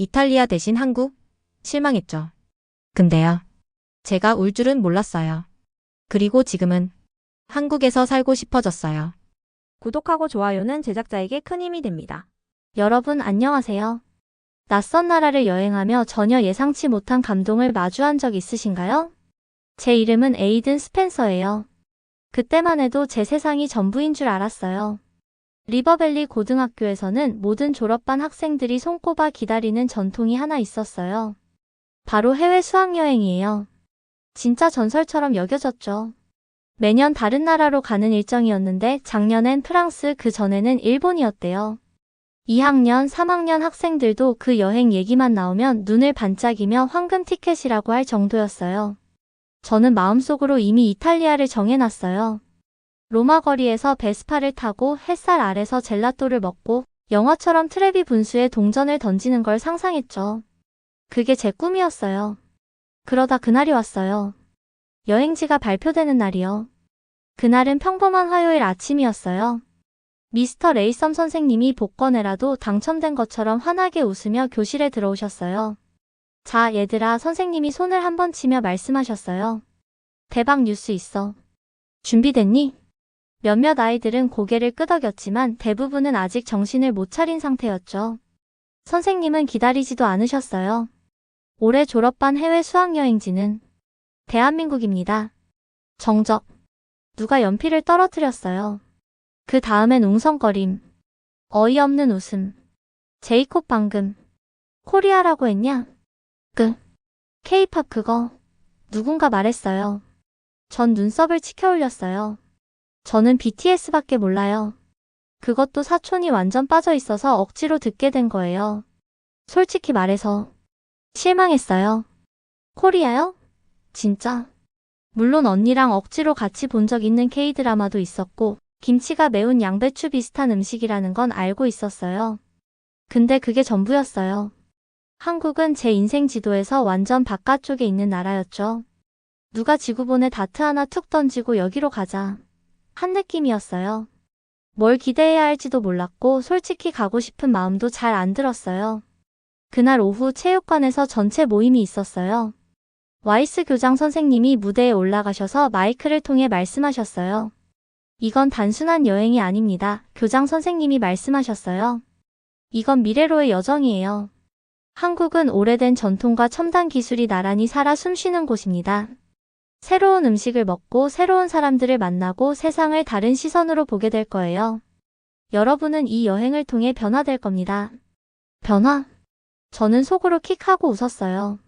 이탈리아 대신 한국? 실망했죠. 근데요. 제가 울 줄은 몰랐어요. 그리고 지금은 한국에서 살고 싶어졌어요. 구독하고 좋아요는 제작자에게 큰 힘이 됩니다. 여러분 안녕하세요. 낯선 나라를 여행하며 전혀 예상치 못한 감동을 마주한 적 있으신가요? 제 이름은 에이든 스펜서예요. 그때만 해도 제 세상이 전부인 줄 알았어요. 리버밸리 고등학교에서는 모든 졸업반 학생들이 손꼽아 기다리는 전통이 하나 있었어요. 바로 해외 수학여행이에요. 진짜 전설처럼 여겨졌죠. 매년 다른 나라로 가는 일정이었는데 작년엔 프랑스 그 전에는 일본이었대요. 2학년, 3학년 학생들도 그 여행 얘기만 나오면 눈을 반짝이며 황금 티켓이라고 할 정도였어요. 저는 마음속으로 이미 이탈리아를 정해놨어요. 로마 거리에서 베스파를 타고 햇살 아래서 젤라또를 먹고 영화처럼 트레비 분수에 동전을 던지는 걸 상상했죠. 그게 제 꿈이었어요. 그러다 그날이 왔어요. 여행지가 발표되는 날이요. 그날은 평범한 화요일 아침이었어요. 미스터 레이썸 선생님이 복권에라도 당첨된 것처럼 환하게 웃으며 교실에 들어오셨어요. 자, 얘들아, 선생님이 손을 한번 치며 말씀하셨어요. 대박 뉴스 있어. 준비됐니? 몇몇 아이들은 고개를 끄덕였지만 대부분은 아직 정신을 못 차린 상태였죠. 선생님은 기다리지도 않으셨어요. 올해 졸업반 해외 수학여행지는 대한민국입니다. 정적. 누가 연필을 떨어뜨렸어요. 그 다음엔 웅성거림. 어이없는 웃음. 제이콥 방금. 코리아라고 했냐? 그. 케이팝 그거. 누군가 말했어요. 전 눈썹을 치켜 올렸어요. 저는 BTS밖에 몰라요. 그것도 사촌이 완전 빠져 있어서 억지로 듣게 된 거예요. 솔직히 말해서. 실망했어요. 코리아요? 진짜? 물론 언니랑 억지로 같이 본 적 있는 K-드라마도 있었고, 김치가 매운 양배추 비슷한 음식이라는 건 알고 있었어요. 근데 그게 전부였어요. 한국은 제 인생 지도에서 완전 바깥쪽에 있는 나라였죠. 누가 지구본에 다트 하나 툭 던지고 여기로 가자. 한 느낌이었어요. 뭘 기대해야 할지도 몰랐고 솔직히 가고 싶은 마음도 잘 안 들었어요. 그날 오후 체육관에서 전체 모임이 있었어요. 와이스 교장 선생님이 무대에 올라가셔서 마이크를 통해 말씀하셨어요. 이건 단순한 여행이 아닙니다. 교장 선생님이 말씀하셨어요. 이건 미래로의 여정이에요. 한국은 오래된 전통과 첨단 기술이 나란히 살아 숨쉬는 곳입니다. 새로운 음식을 먹고 새로운 사람들을 만나고 세상을 다른 시선으로 보게 될 거예요. 여러분은 이 여행을 통해 변화될 겁니다. 변화? 저는 속으로 킥하고 웃었어요.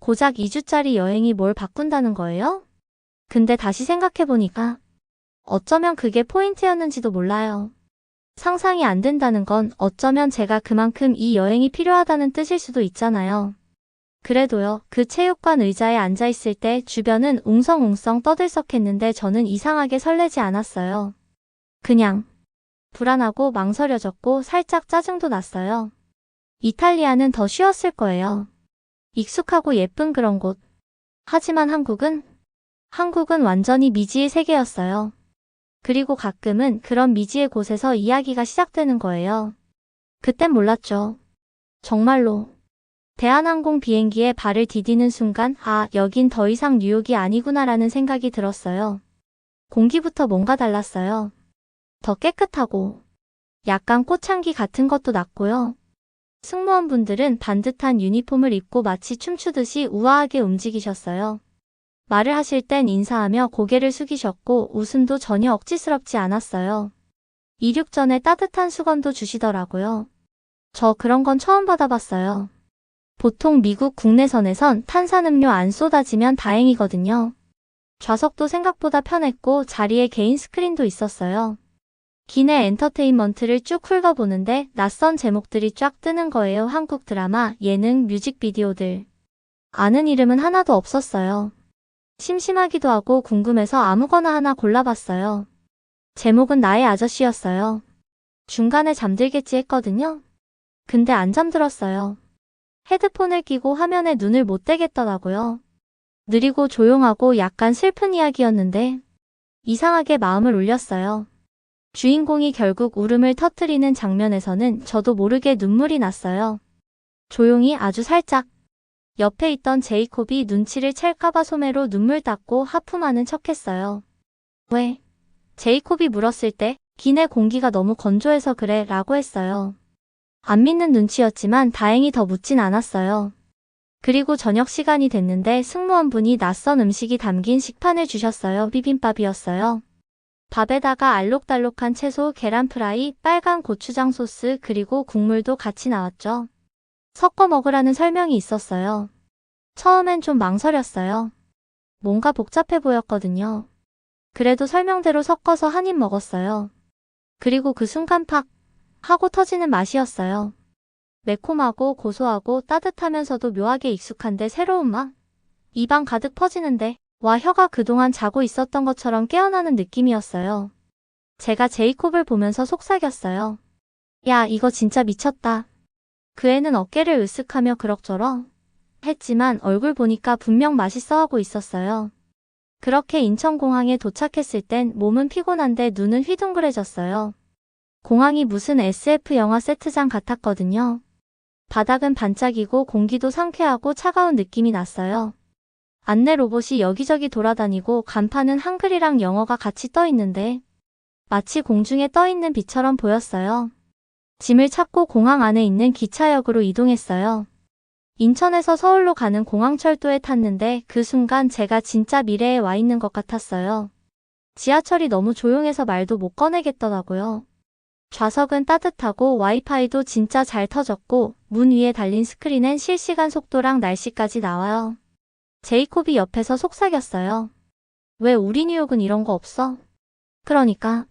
고작 2주짜리 여행이 뭘 바꾼다는 거예요? 근데 다시 생각해보니까 어쩌면 그게 포인트였는지도 몰라요. 상상이 안 된다는 건 어쩌면 제가 그만큼 이 여행이 필요하다는 뜻일 수도 있잖아요. 그래도요, 그 체육관 의자에 앉아있을 때 주변은 웅성웅성 떠들썩했는데 저는 이상하게 설레지 않았어요. 그냥 불안하고 망설여졌고 살짝 짜증도 났어요. 이탈리아는 더 쉬웠을 거예요. 익숙하고 예쁜 그런 곳. 하지만 한국은? 한국은 완전히 미지의 세계였어요. 그리고 가끔은 그런 미지의 곳에서 이야기가 시작되는 거예요. 그땐 몰랐죠. 정말로. 대한항공 비행기에 발을 디디는 순간, 아, 여긴 더 이상 뉴욕이 아니구나라는 생각이 들었어요. 공기부터 뭔가 달랐어요. 더 깨끗하고, 약간 꽃향기 같은 것도 났고요. 승무원분들은 반듯한 유니폼을 입고 마치 춤추듯이 우아하게 움직이셨어요. 말을 하실 땐 인사하며 고개를 숙이셨고 웃음도 전혀 억지스럽지 않았어요. 이륙 전에 따뜻한 수건도 주시더라고요. 저 그런 건 처음 받아봤어요. 보통 미국 국내선에선 탄산음료 안 쏟아지면 다행이거든요. 좌석도 생각보다 편했고 자리에 개인 스크린도 있었어요. 기내 엔터테인먼트를 쭉 훑어보는데 낯선 제목들이 쫙 뜨는 거예요. 한국 드라마, 예능, 뮤직비디오들. 아는 이름은 하나도 없었어요. 심심하기도 하고 궁금해서 아무거나 하나 골라봤어요. 제목은 나의 아저씨였어요. 중간에 잠들겠지 했거든요. 근데 안 잠들었어요. 헤드폰을 끼고 화면에 눈을 못 떼겠더라고요. 느리고 조용하고 약간 슬픈 이야기였는데 이상하게 마음을 울렸어요. 주인공이 결국 울음을 터뜨리는 장면에서는 저도 모르게 눈물이 났어요. 조용히 아주 살짝. 옆에 있던 제이콥이 눈치를 챌까봐 소매로 눈물 닦고 하품하는 척했어요. 왜? 제이콥이 물었을 때 기내 공기가 너무 건조해서 그래 라고 했어요. 안 믿는 눈치였지만 다행히 더 묻진 않았어요. 그리고 저녁 시간이 됐는데 승무원분이 낯선 음식이 담긴 식판을 주셨어요. 비빔밥이었어요. 밥에다가 알록달록한 채소, 계란 프라이, 빨간 고추장 소스, 그리고 국물도 같이 나왔죠. 섞어 먹으라는 설명이 있었어요. 처음엔 좀 망설였어요. 뭔가 복잡해 보였거든요. 그래도 설명대로 섞어서 한 입 먹었어요. 그리고 그 순간 팍 하고 터지는 맛이었어요. 매콤하고 고소하고 따뜻하면서도 묘하게 익숙한데 새로운 맛. 입안 가득 퍼지는데 와 혀가 그동안 자고 있었던 것처럼 깨어나는 느낌이었어요. 제가 제이콥을 보면서 속삭였어요. 야, 이거 진짜 미쳤다. 그 애는 어깨를 으쓱하며 그럭저럭 했지만 얼굴 보니까 분명 맛있어 하고 있었어요. 그렇게 인천공항에 도착했을 땐 몸은 피곤한데 눈은 휘둥그레졌어요. 공항이 무슨 SF 영화 세트장 같았거든요. 바닥은 반짝이고 공기도 상쾌하고 차가운 느낌이 났어요. 안내 로봇이 여기저기 돌아다니고 간판은 한글이랑 영어가 같이 떠 있는데 마치 공중에 떠 있는 빛처럼 보였어요. 짐을 찾고 공항 안에 있는 기차역으로 이동했어요. 인천에서 서울로 가는 공항철도에 탔는데 그 순간 제가 진짜 미래에 와 있는 것 같았어요. 지하철이 너무 조용해서 말도 못 꺼내겠더라고요. 좌석은 따뜻하고 와이파이도 진짜 잘 터졌고 문 위에 달린 스크린엔 실시간 속도랑 날씨까지 나와요. 제이콥이 옆에서 속삭였어요. 왜 우리 뉴욕은 이런 거 없어? 그러니까.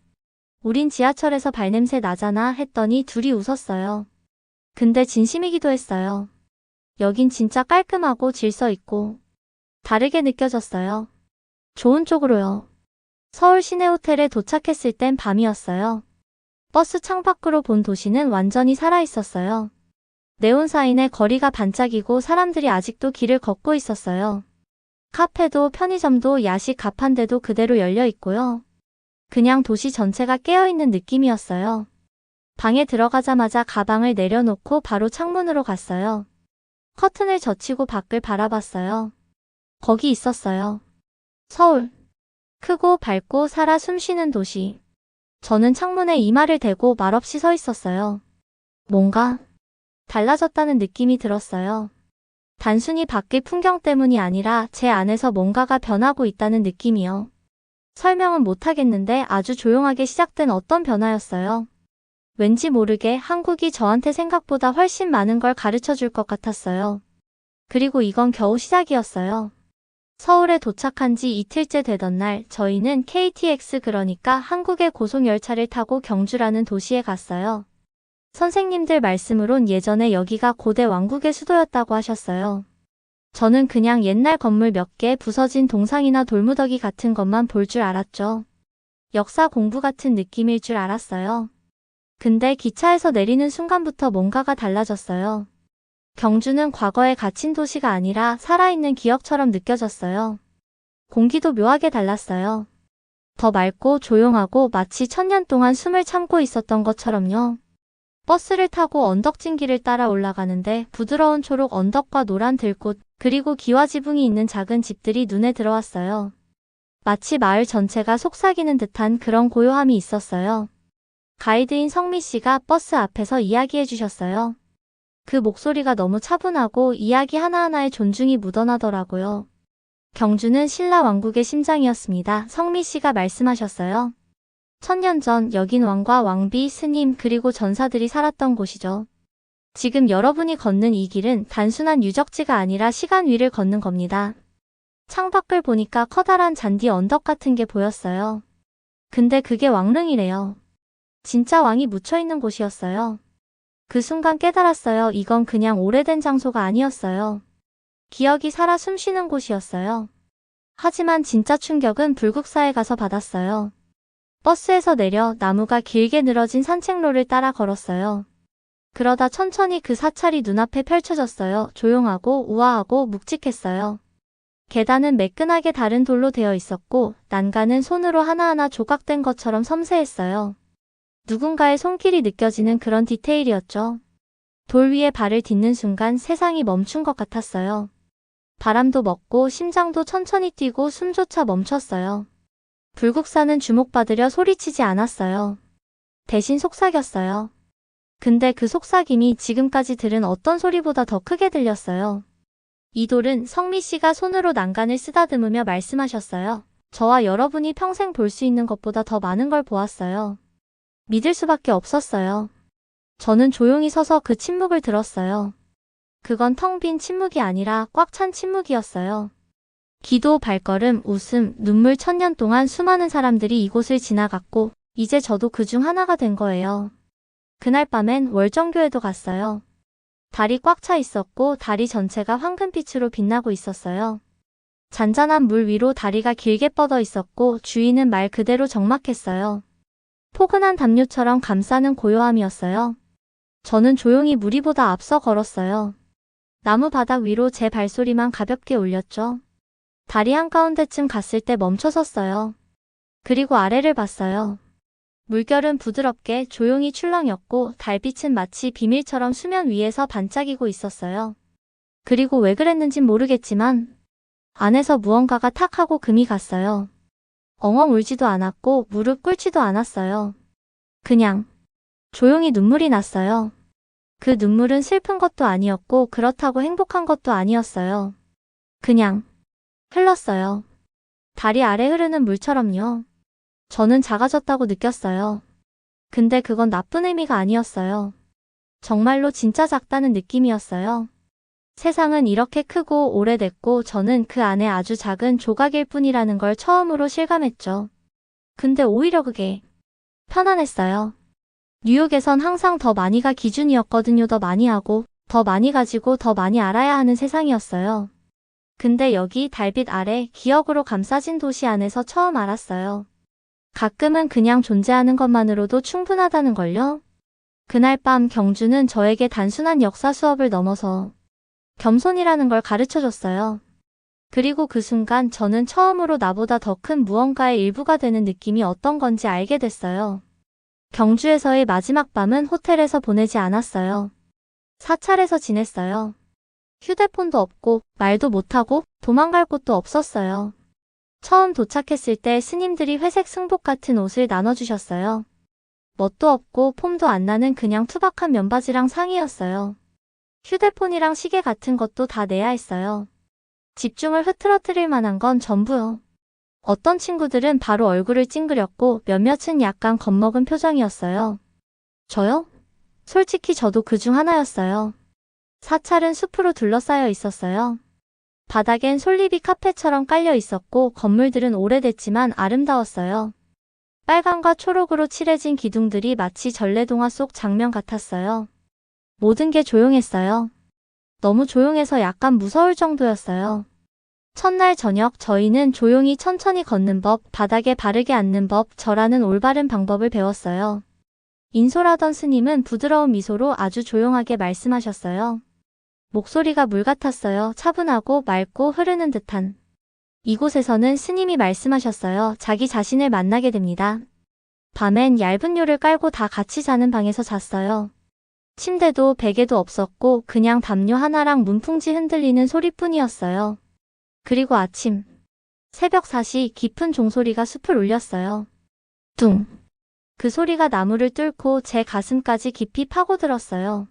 우린 지하철에서 발냄새 나잖아 했더니 둘이 웃었어요. 근데 진심이기도 했어요. 여긴 진짜 깔끔하고 질서 있고 다르게 느껴졌어요. 좋은 쪽으로요. 서울 시내 호텔에 도착했을 땐 밤이었어요. 버스 창밖으로 본 도시는 완전히 살아 있었어요. 네온 사인에 거리가 반짝이고 사람들이 아직도 길을 걷고 있었어요. 카페도 편의점도 야식 가판대도 그대로 열려 있고요. 그냥 도시 전체가 깨어있는 느낌이었어요. 방에 들어가자마자 가방을 내려놓고 바로 창문으로 갔어요. 커튼을 젖히고 밖을 바라봤어요. 거기 있었어요. 서울. 크고 밝고 살아 숨쉬는 도시. 저는 창문에 이마를 대고 말없이 서 있었어요. 뭔가 달라졌다는 느낌이 들었어요. 단순히 밖의 풍경 때문이 아니라 제 안에서 뭔가가 변하고 있다는 느낌이요. 설명은 못하겠는데 아주 조용하게 시작된 어떤 변화였어요. 왠지 모르게 한국이 저한테 생각보다 훨씬 많은 걸 가르쳐 줄 것 같았어요. 그리고 이건 겨우 시작이었어요. 서울에 도착한 지 이틀째 되던 날 저희는 KTX 그러니까 한국의 고속열차를 타고 경주라는 도시에 갔어요. 선생님들 말씀으론 예전에 여기가 고대 왕국의 수도였다고 하셨어요. 저는 그냥 옛날 건물 몇 개 부서진 동상이나 돌무더기 같은 것만 볼 줄 알았죠. 역사 공부 같은 느낌일 줄 알았어요. 근데 기차에서 내리는 순간부터 뭔가가 달라졌어요. 경주는 과거에 갇힌 도시가 아니라 살아있는 기억처럼 느껴졌어요. 공기도 묘하게 달랐어요. 더 맑고 조용하고 마치 천년 동안 숨을 참고 있었던 것처럼요. 버스를 타고 언덕진 길을 따라 올라가는데 부드러운 초록 언덕과 노란 들꽃, 그리고 기와 지붕이 있는 작은 집들이 눈에 들어왔어요. 마치 마을 전체가 속삭이는 듯한 그런 고요함이 있었어요. 가이드인 성미 씨가 버스 앞에서 이야기해 주셨어요. 그 목소리가 너무 차분하고 이야기 하나하나에 존중이 묻어나더라고요. 경주는 신라 왕국의 심장이었습니다. 성미 씨가 말씀하셨어요. 천년 전 여긴 왕과 왕비, 스님, 그리고 전사들이 살았던 곳이죠. 지금 여러분이 걷는 이 길은 단순한 유적지가 아니라 시간 위를 걷는 겁니다. 창밖을 보니까 커다란 잔디 언덕 같은 게 보였어요. 근데 그게 왕릉이래요. 진짜 왕이 묻혀있는 곳이었어요. 그 순간 깨달았어요. 이건 그냥 오래된 장소가 아니었어요. 기억이 살아 숨쉬는 곳이었어요. 하지만 진짜 충격은 불국사에 가서 받았어요. 버스에서 내려 나무가 길게 늘어진 산책로를 따라 걸었어요. 그러다 천천히 그 사찰이 눈앞에 펼쳐졌어요. 조용하고 우아하고 묵직했어요. 계단은 매끈하게 다른 돌로 되어 있었고 난간은 손으로 하나하나 조각된 것처럼 섬세했어요. 누군가의 손길이 느껴지는 그런 디테일이었죠. 돌 위에 발을 딛는 순간 세상이 멈춘 것 같았어요. 바람도 먹고 심장도 천천히 뛰고 숨조차 멈췄어요. 불국사는 주목받으려 소리치지 않았어요. 대신 속삭였어요. 근데 그 속삭임이 지금까지 들은 어떤 소리보다 더 크게 들렸어요. 이 돌은 성미 씨가 손으로 난간을 쓰다듬으며 말씀하셨어요. 저와 여러분이 평생 볼 수 있는 것보다 더 많은 걸 보았어요. 믿을 수밖에 없었어요. 저는 조용히 서서 그 침묵을 들었어요. 그건 텅 빈 침묵이 아니라 꽉 찬 침묵이었어요. 기도, 발걸음, 웃음, 눈물 천년 동안 수많은 사람들이 이곳을 지나갔고, 이제 저도 그 중 하나가 된 거예요. 그날 밤엔 월정교회도 갔어요. 달이 꽉 차 있었고, 다리 전체가 황금빛으로 빛나고 있었어요. 잔잔한 물 위로 다리가 길게 뻗어 있었고, 주인은 말 그대로 적막했어요. 포근한 담요처럼 감싸는 고요함이었어요. 저는 조용히 무리보다 앞서 걸었어요. 나무 바닥 위로 제 발소리만 가볍게 울렸죠. 다리 한가운데쯤 갔을 때 멈춰 섰어요. 그리고 아래를 봤어요. 물결은 부드럽게 조용히 출렁였고 달빛은 마치 비밀처럼 수면 위에서 반짝이고 있었어요. 그리고 왜 그랬는진 모르겠지만 안에서 무언가가 탁 하고 금이 갔어요. 엉엉 울지도 않았고 무릎 꿇지도 않았어요. 그냥 조용히 눈물이 났어요. 그 눈물은 슬픈 것도 아니었고 그렇다고 행복한 것도 아니었어요. 그냥 흘렀어요. 다리 아래 흐르는 물처럼요. 저는 작아졌다고 느꼈어요. 근데 그건 나쁜 의미가 아니었어요. 정말로 진짜 작다는 느낌이었어요. 세상은 이렇게 크고 오래됐고 저는 그 안에 아주 작은 조각일 뿐이라는 걸 처음으로 실감했죠. 근데 오히려 그게 편안했어요. 뉴욕에선 항상 더 많이가 기준이었거든요. 더 많이 하고, 더 많이 가지고 더 많이 알아야 하는 세상이었어요. 근데 여기 달빛 아래 기억으로 감싸진 도시 안에서 처음 알았어요. 가끔은 그냥 존재하는 것만으로도 충분하다는 걸요. 그날 밤 경주는 저에게 단순한 역사 수업을 넘어서 겸손이라는 걸 가르쳐 줬어요. 그리고 그 순간 저는 처음으로 나보다 더 큰 무언가의 일부가 되는 느낌이 어떤 건지 알게 됐어요. 경주에서의 마지막 밤은 호텔에서 보내지 않았어요. 사찰에서 지냈어요. 휴대폰도 없고 말도 못하고 도망갈 곳도 없었어요. 처음 도착했을 때 스님들이 회색 승복 같은 옷을 나눠주셨어요. 멋도 없고 폼도 안 나는 그냥 투박한 면바지랑 상의였어요. 휴대폰이랑 시계 같은 것도 다 내야 했어요. 집중을 흐트러뜨릴 만한 건 전부요. 어떤 친구들은 바로 얼굴을 찡그렸고 몇몇은 약간 겁먹은 표정이었어요. 저요? 솔직히 저도 그 중 하나였어요. 사찰은 숲으로 둘러싸여 있었어요. 바닥엔 솔잎이 카페처럼 깔려 있었고 건물들은 오래됐지만 아름다웠어요. 빨강과 초록으로 칠해진 기둥들이 마치 전래동화 속 장면 같았어요. 모든 게 조용했어요. 너무 조용해서 약간 무서울 정도였어요. 첫날 저녁 저희는 조용히 천천히 걷는 법, 바닥에 바르게 앉는 법, 절하는 올바른 방법을 배웠어요. 인솔하던 스님은 부드러운 미소로 아주 조용하게 말씀하셨어요. 목소리가 물 같았어요. 차분하고 맑고 흐르는 듯한. 이곳에서는 스님이 말씀하셨어요. 자기 자신을 만나게 됩니다. 밤엔 얇은 요를 깔고 다 같이 자는 방에서 잤어요. 침대도 베개도 없었고 그냥 담요 하나랑 문풍지 흔들리는 소리뿐이었어요. 그리고 아침. 새벽 4시 깊은 종소리가 숲을 울렸어요. 뚱. 그 소리가 나무를 뚫고 제 가슴까지 깊이 파고들었어요.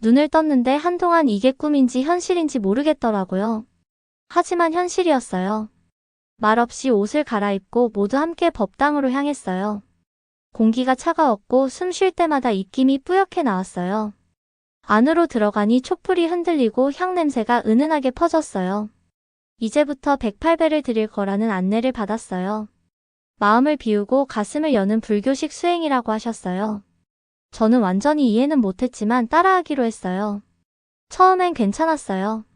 눈을 떴는데 한동안 이게 꿈인지 현실인지 모르겠더라고요. 하지만 현실이었어요. 말없이 옷을 갈아입고 모두 함께 법당으로 향했어요. 공기가 차가웠고 숨 쉴 때마다 입김이 뿌옇게 나왔어요. 안으로 들어가니 촛불이 흔들리고 향 냄새가 은은하게 퍼졌어요. 이제부터 108배를 드릴 거라는 안내를 받았어요. 마음을 비우고 가슴을 여는 불교식 수행이라고 하셨어요. 저는 완전히 이해는 못했지만 따라하기로 했어요. 처음엔 괜찮았어요.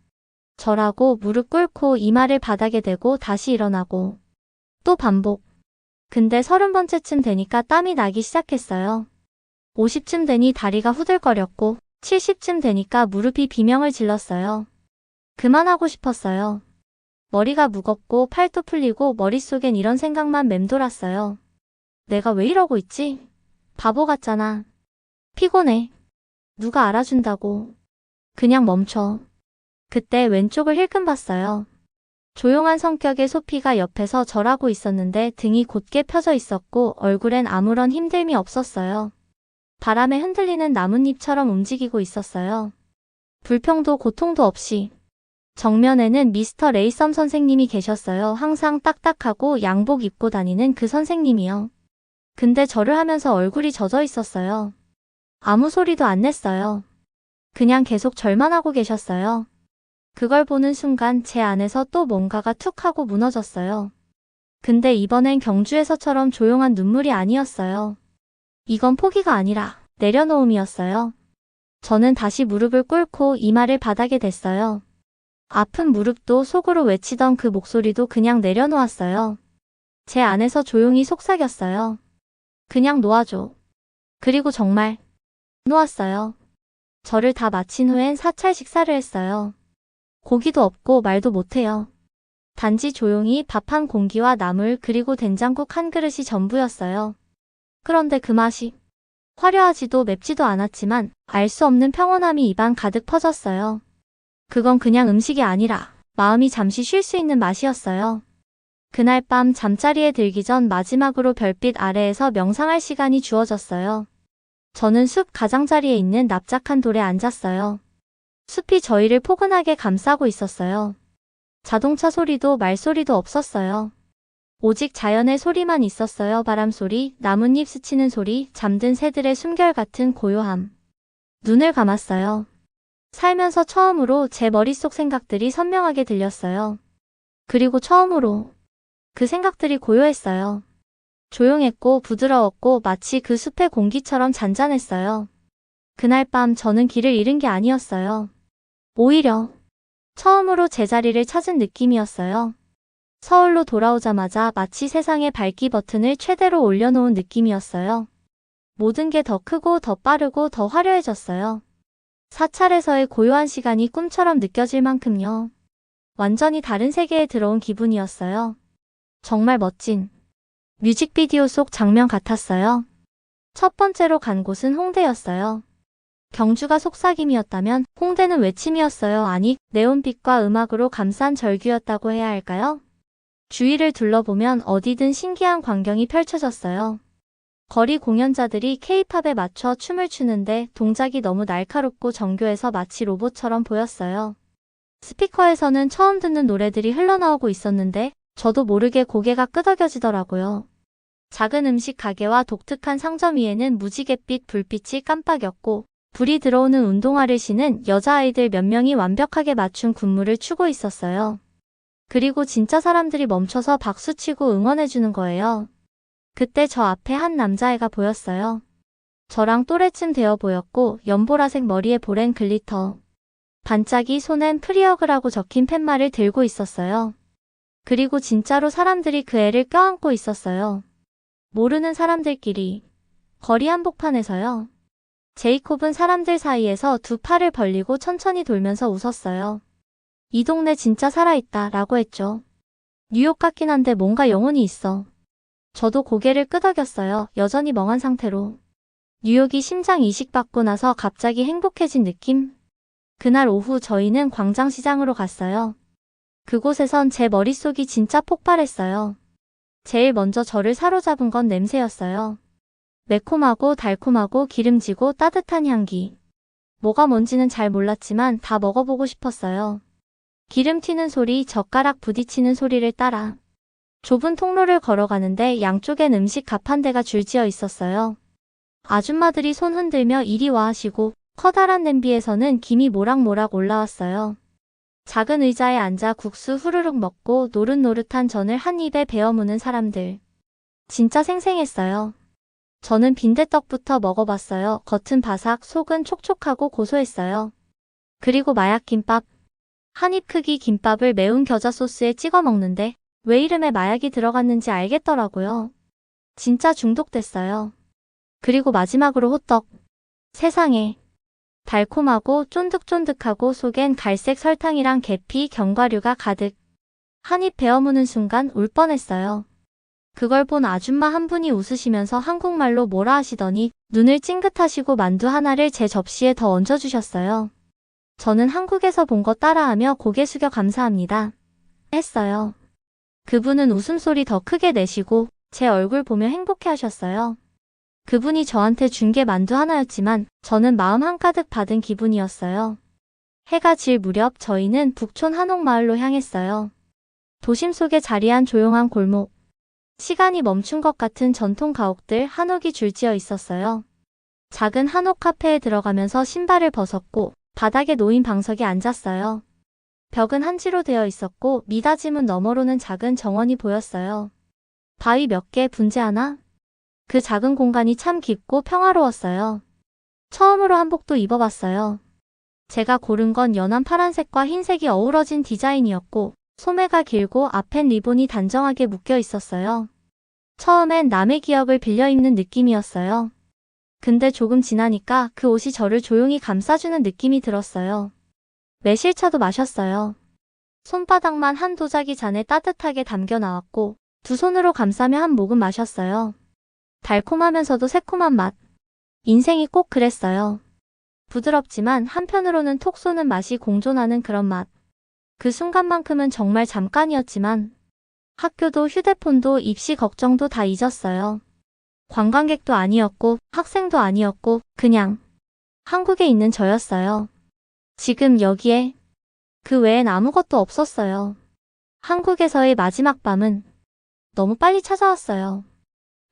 절하고 무릎 꿇고 이마를 바닥에 대고 다시 일어나고 또 반복. 근데 서른 번째쯤 되니까 땀이 나기 시작했어요. 50쯤 되니 다리가 후들거렸고 70쯤 되니까 무릎이 비명을 질렀어요. 그만하고 싶었어요. 머리가 무겁고 팔도 풀리고 머릿속엔 이런 생각만 맴돌았어요. 내가 왜 이러고 있지? 바보 같잖아. 피곤해. 누가 알아준다고. 그냥 멈춰. 그때 왼쪽을 힐끔 봤어요. 조용한 성격의 소피가 옆에서 절하고 있었는데 등이 곧게 펴져 있었고 얼굴엔 아무런 힘듦이 없었어요. 바람에 흔들리는 나뭇잎처럼 움직이고 있었어요. 불평도 고통도 없이. 정면에는 미스터 레이썸 선생님이 계셨어요. 항상 딱딱하고 양복 입고 다니는 그 선생님이요. 근데 절을 하면서 얼굴이 젖어 있었어요. 아무 소리도 안 냈어요. 그냥 계속 절만 하고 계셨어요. 그걸 보는 순간 제 안에서 또 뭔가가 툭 하고 무너졌어요. 근데 이번엔 경주에서처럼 조용한 눈물이 아니었어요. 이건 포기가 아니라 내려놓음이었어요. 저는 다시 무릎을 꿇고 이마를 바닥에 댔어요. 아픈 무릎도 속으로 외치던 그 목소리도 그냥 내려놓았어요. 제 안에서 조용히 속삭였어요. 그냥 놓아줘. 그리고 정말 놓았어요. 저를 다 마친 후엔 사찰 식사를 했어요. 고기도 없고 말도 못해요. 단지 조용히 밥 한 공기와 나물 그리고 된장국 한 그릇이 전부였어요. 그런데 그 맛이 화려하지도 맵지도 않았지만 알 수 없는 평온함이 입안 가득 퍼졌어요. 그건 그냥 음식이 아니라 마음이 잠시 쉴 수 있는 맛이었어요. 그날 밤 잠자리에 들기 전 마지막으로 별빛 아래에서 명상할 시간이 주어졌어요. 저는 숲 가장자리에 있는 납작한 돌에 앉았어요. 숲이 저희를 포근하게 감싸고 있었어요. 자동차 소리도 말소리도 없었어요. 오직 자연의 소리만 있었어요. 바람 소리, 나뭇잎 스치는 소리, 잠든 새들의 숨결 같은 고요함. 눈을 감았어요. 살면서 처음으로 제 머릿속 생각들이 선명하게 들렸어요. 그리고 처음으로 그 생각들이 고요했어요. 조용했고 부드러웠고 마치 그 숲의 공기처럼 잔잔했어요. 그날 밤 저는 길을 잃은 게 아니었어요. 오히려 처음으로 제자리를 찾은 느낌이었어요. 서울로 돌아오자마자 마치 세상의 밝기 버튼을 최대로 올려놓은 느낌이었어요. 모든 게 더 크고 더 빠르고 더 화려해졌어요. 사찰에서의 고요한 시간이 꿈처럼 느껴질 만큼요. 완전히 다른 세계에 들어온 기분이었어요. 정말 멋진 뮤직비디오 속 장면 같았어요. 첫 번째로 간 곳은 홍대였어요. 경주가 속삭임이었다면 홍대는 외침이었어요. 아니, 네온빛과 음악으로 감싼 절규였다고 해야 할까요? 주위를 둘러보면 어디든 신기한 광경이 펼쳐졌어요. 거리 공연자들이 케이팝에 맞춰 춤을 추는데 동작이 너무 날카롭고 정교해서 마치 로봇처럼 보였어요. 스피커에서는 처음 듣는 노래들이 흘러나오고 있었는데 저도 모르게 고개가 끄덕여지더라고요. 작은 음식 가게와 독특한 상점 위에는 무지갯빛 불빛이 깜빡였고 불이 들어오는 운동화를 신은 여자아이들 몇 명이 완벽하게 맞춘 군무를 추고 있었어요. 그리고 진짜 사람들이 멈춰서 박수치고 응원해주는 거예요. 그때 저 앞에 한 남자애가 보였어요. 저랑 또래쯤 되어 보였고 연보라색 머리에 보랜 글리터. 반짝이 손엔 프리어그라고 적힌 팻말을 들고 있었어요. 그리고 진짜로 사람들이 그 애를 껴안고 있었어요. 모르는 사람들끼리. 거리 한복판에서요. 제이콥은 사람들 사이에서 두 팔을 벌리고 천천히 돌면서 웃었어요. 이 동네 진짜 살아있다 라고 했죠. 뉴욕 같긴 한데 뭔가 영혼이 있어. 저도 고개를 끄덕였어요. 여전히 멍한 상태로. 뉴욕이 심장 이식받고 나서 갑자기 행복해진 느낌? 그날 오후 저희는 광장시장으로 갔어요. 그곳에선 제 머릿속이 진짜 폭발했어요. 제일 먼저 저를 사로잡은 건 냄새였어요. 매콤하고 달콤하고 기름지고 따뜻한 향기. 뭐가 뭔지는 잘 몰랐지만 다 먹어보고 싶었어요. 기름 튀는 소리, 젓가락 부딪히는 소리를 따라 좁은 통로를 걸어가는데 양쪽엔 음식 갑한 대가 줄지어 있었어요. 아줌마들이 손 흔들며 이리 와 하시고 커다란 냄비에서는 김이 모락모락 올라왔어요. 작은 의자에 앉아 국수 후루룩 먹고 노릇노릇한 전을 한 입에 베어 무는 사람들. 진짜 생생했어요. 저는 빈대떡부터 먹어봤어요. 겉은 바삭, 속은 촉촉하고 고소했어요. 그리고 마약김밥. 한입 크기 김밥을 매운 겨자 소스에 찍어 먹는데 왜 이름에 마약이 들어갔는지 알겠더라고요. 진짜 중독됐어요. 그리고 마지막으로 호떡. 세상에. 달콤하고 쫀득쫀득하고 속엔 갈색 설탕이랑 계피, 견과류가 가득. 한입 베어 무는 순간 울 뻔했어요. 그걸 본 아줌마 한 분이 웃으시면서 한국말로 뭐라 하시더니 눈을 찡긋하시고 만두 하나를 제 접시에 더 얹어주셨어요. 저는 한국에서 본 거 따라하며 고개 숙여 감사합니다. 했어요. 그분은 웃음소리 더 크게 내시고 제 얼굴 보며 행복해 하셨어요. 그분이 저한테 준 게 만두 하나였지만 저는 마음 한가득 받은 기분이었어요. 해가 질 무렵 저희는 북촌 한옥마을로 향했어요. 도심 속에 자리한 조용한 골목. 시간이 멈춘 것 같은 전통 가옥들 한옥이 줄지어 있었어요. 작은 한옥 카페에 들어가면서 신발을 벗었고 바닥에 놓인 방석에 앉았어요. 벽은 한지로 되어 있었고 미닫이문 너머로는 작은 정원이 보였어요. 바위 몇 개 분재하나? 그 작은 공간이 참 깊고 평화로웠어요. 처음으로 한복도 입어봤어요. 제가 고른 건 연한 파란색과 흰색이 어우러진 디자인이었고 소매가 길고 앞엔 리본이 단정하게 묶여 있었어요. 처음엔 남의 기억을 빌려 입는 느낌이었어요. 근데 조금 지나니까 그 옷이 저를 조용히 감싸주는 느낌이 들었어요. 매실차도 마셨어요. 손바닥만 한 도자기 잔에 따뜻하게 담겨 나왔고 두 손으로 감싸며 한 모금 마셨어요. 달콤하면서도 새콤한 맛. 인생이 꼭 그랬어요. 부드럽지만 한편으로는 톡 쏘는 맛이 공존하는 그런 맛. 그 순간만큼은 정말 잠깐이었지만 학교도 휴대폰도 입시 걱정도 다 잊었어요. 관광객도 아니었고 학생도 아니었고 그냥 한국에 있는 저였어요. 지금 여기에 그 외엔 아무것도 없었어요. 한국에서의 마지막 밤은 너무 빨리 찾아왔어요.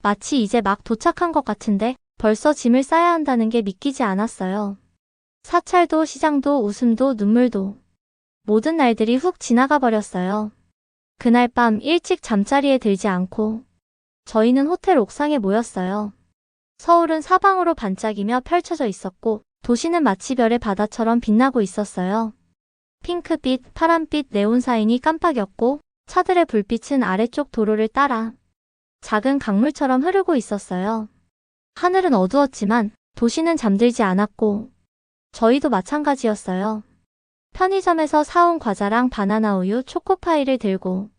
마치 이제 막 도착한 것 같은데 벌써 짐을 싸야 한다는 게 믿기지 않았어요. 사찰도 시장도 웃음도 눈물도 모든 날들이 훅 지나가 버렸어요. 그날 밤 일찍 잠자리에 들지 않고 저희는 호텔 옥상에 모였어요. 서울은 사방으로 반짝이며 펼쳐져 있었고 도시는 마치 별의 바다처럼 빛나고 있었어요. 핑크빛, 파란빛 네온 사인이 깜빡였고 차들의 불빛은 아래쪽 도로를 따라 작은 강물처럼 흐르고 있었어요. 하늘은 어두웠지만 도시는 잠들지 않았고 저희도 마찬가지였어요. 편의점에서 사온 과자랑 바나나 우유, 초코파이를 들고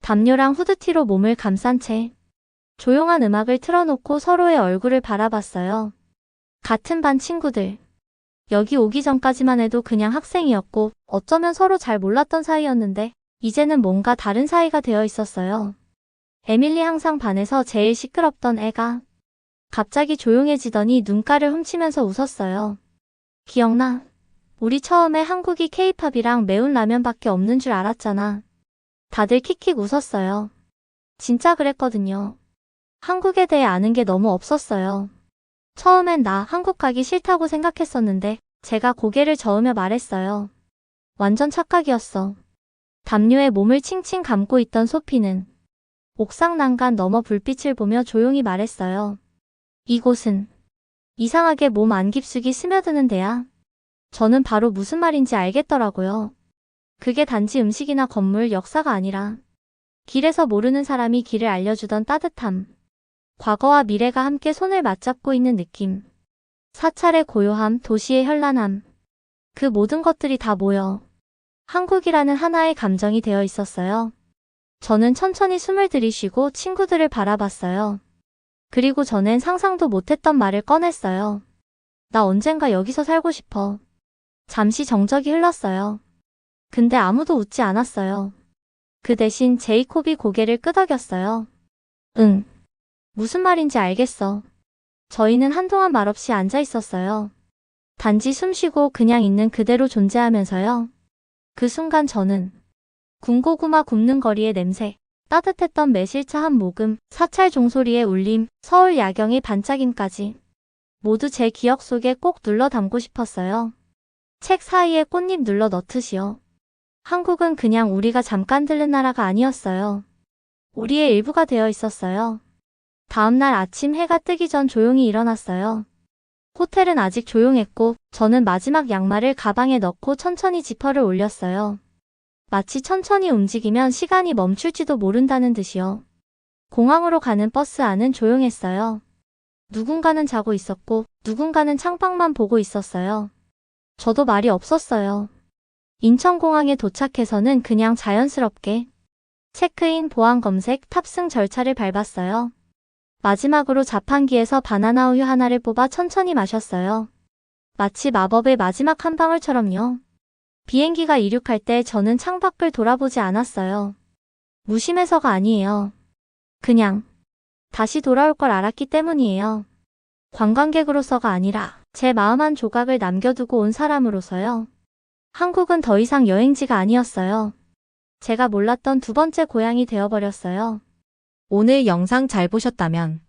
담요랑 후드티로 몸을 감싼 채 조용한 음악을 틀어놓고 서로의 얼굴을 바라봤어요. 같은 반 친구들. 여기 오기 전까지만 해도 그냥 학생이었고 어쩌면 서로 잘 몰랐던 사이였는데 이제는 뭔가 다른 사이가 되어 있었어요. 에밀리 항상 반에서 제일 시끄럽던 애가 갑자기 조용해지더니 눈가를 훔치면서 웃었어요. 기억나? 우리 처음에 한국이 케이팝이랑 매운 라면밖에 없는 줄 알았잖아. 다들 킥킥 웃었어요. 진짜 그랬거든요. 한국에 대해 아는 게 너무 없었어요. 처음엔 나 한국 가기 싫다고 생각했었는데 제가 고개를 저으며 말했어요. 완전 착각이었어. 담요에 몸을 칭칭 감고 있던 소피는 옥상 난간 너머 불빛을 보며 조용히 말했어요. 이곳은 이상하게 몸 안 깊숙이 스며드는 데야. 저는 바로 무슨 말인지 알겠더라고요. 그게 단지 음식이나 건물, 역사가 아니라 길에서 모르는 사람이 길을 알려주던 따뜻함. 과거와 미래가 함께 손을 맞잡고 있는 느낌. 사찰의 고요함, 도시의 현란함. 그 모든 것들이 다 모여 한국이라는 하나의 감정이 되어 있었어요. 저는 천천히 숨을 들이쉬고 친구들을 바라봤어요. 그리고 저는 상상도 못했던 말을 꺼냈어요. 나 언젠가 여기서 살고 싶어. 잠시 정적이 흘렀어요. 근데 아무도 웃지 않았어요. 그 대신 제이콥이 고개를 끄덕였어요. 응. 무슨 말인지 알겠어. 저희는 한동안 말없이 앉아 있었어요. 단지 숨 쉬고 그냥 있는 그대로 존재하면서요. 그 순간 저는 군고구마 굽는 거리의 냄새, 따뜻했던 매실차 한 모금, 사찰 종소리의 울림, 서울 야경의 반짝임까지 모두 제 기억 속에 꼭 눌러 담고 싶었어요. 책 사이에 꽃잎 눌러 넣듯이요. 한국은 그냥 우리가 잠깐 들른 나라가 아니었어요. 우리의 일부가 되어 있었어요. 다음날 아침 해가 뜨기 전 조용히 일어났어요. 호텔은 아직 조용했고 저는 마지막 양말을 가방에 넣고 천천히 지퍼를 올렸어요. 마치 천천히 움직이면 시간이 멈출지도 모른다는 듯이요. 공항으로 가는 버스 안은 조용했어요. 누군가는 자고 있었고 누군가는 창밖만 보고 있었어요. 저도 말이 없었어요. 인천공항에 도착해서는 그냥 자연스럽게 체크인, 보안 검색, 탑승 절차를 밟았어요. 마지막으로 자판기에서 바나나 우유 하나를 뽑아 천천히 마셨어요. 마치 마법의 마지막 한 방울처럼요. 비행기가 이륙할 때 저는 창밖을 돌아보지 않았어요. 무심해서가 아니에요. 그냥 다시 돌아올 걸 알았기 때문이에요. 관광객으로서가 아니라 제 마음 한 조각을 남겨두고 온 사람으로서요. 한국은 더 이상 여행지가 아니었어요. 제가 몰랐던 두 번째 고향이 되어버렸어요. 오늘 영상 잘 보셨다면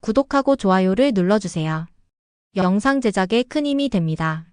구독하고 좋아요를 눌러주세요. 영상 제작에 큰 힘이 됩니다.